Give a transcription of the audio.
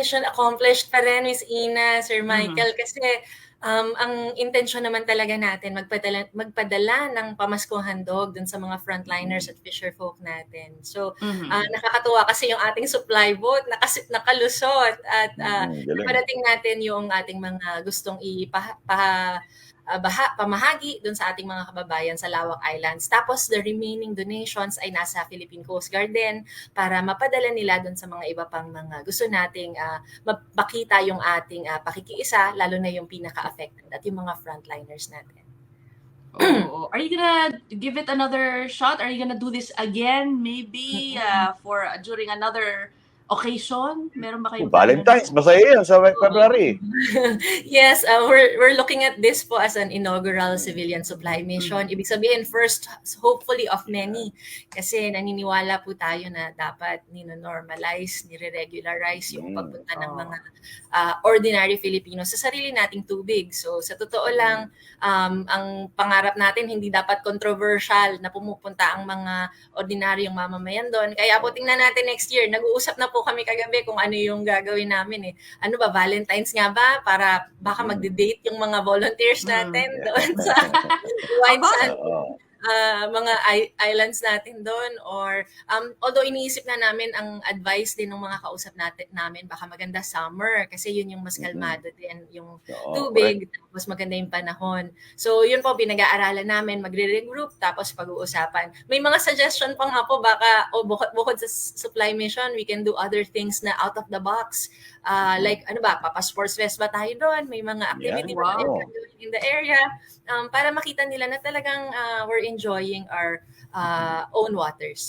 mission accomplished pa rin, Miss Ina, Sir Michael, kasi um, ang intensyon naman talaga natin magpadala, magpadala ng pamaskuhang handog dun sa mga frontliners at fisher folk natin. So, Mhm. ah, nakakatuwa kasi yung ating supply boat nakas- nakalusot at ah, Mm, galing. Parating natin yung ating mga gustong ipa, ah, baha, pamahagi dun sa ating mga kababayan sa Lawak Islands. Tapos the remaining donations ay nasa Philippine Coast Guard din para mapadala nila dun sa mga iba pang mga gusto nating ah, mapakita yung ating ah, pakikiisa, lalo na yung pinaka-affected at yung mga frontliners natin. Oo. Are you gonna give it another shot? Are you gonna do this again? Maybe uh, for during another occasion? Meron ba kayong Valentine's, masaya yan sa February. yes, uh, we're we're looking at this po as an inaugural civilian supply mission. Ibig sabihin, first, hopefully of many. Kasi naniniwala po tayo na dapat nino-normalize, nire-regularize yung Mm. pagpunta ng mga uh, ordinary Filipinos sa sarili nating tubig. So sa totoo lang, um, ang pangarap natin hindi dapat controversial na pumupunta ang mga ordinaryong mamamayan doon. Kaya po tingnan natin next year. Nag-uusap na po kami kagabi kung ano yung gagawin namin eh. Ano ba, Valentine's nga ba? Para baka magde-date yung mga volunteers Mm. natin doon sa wine Aba. Ah, mga islands natin doon or um, although iniisip na namin ang advice din ng mga kausap natin namin baka maganda summer kasi yun yung mas kalmado din yung Oo, tubig tapos maganda yung panahon. So yun po pinag-aaralan namin magre-regroup tapos pag-uusapan. May mga suggestion pa nga po baka o bukod, bukod sa supply mission we can do other things na out of the box. Ah, Mhm. like ano ba papa sports fest ba tayo doon? May mga activity tayo wow. in the area? Um, para makita nila na talagang ah, we're enjoying our ah, own waters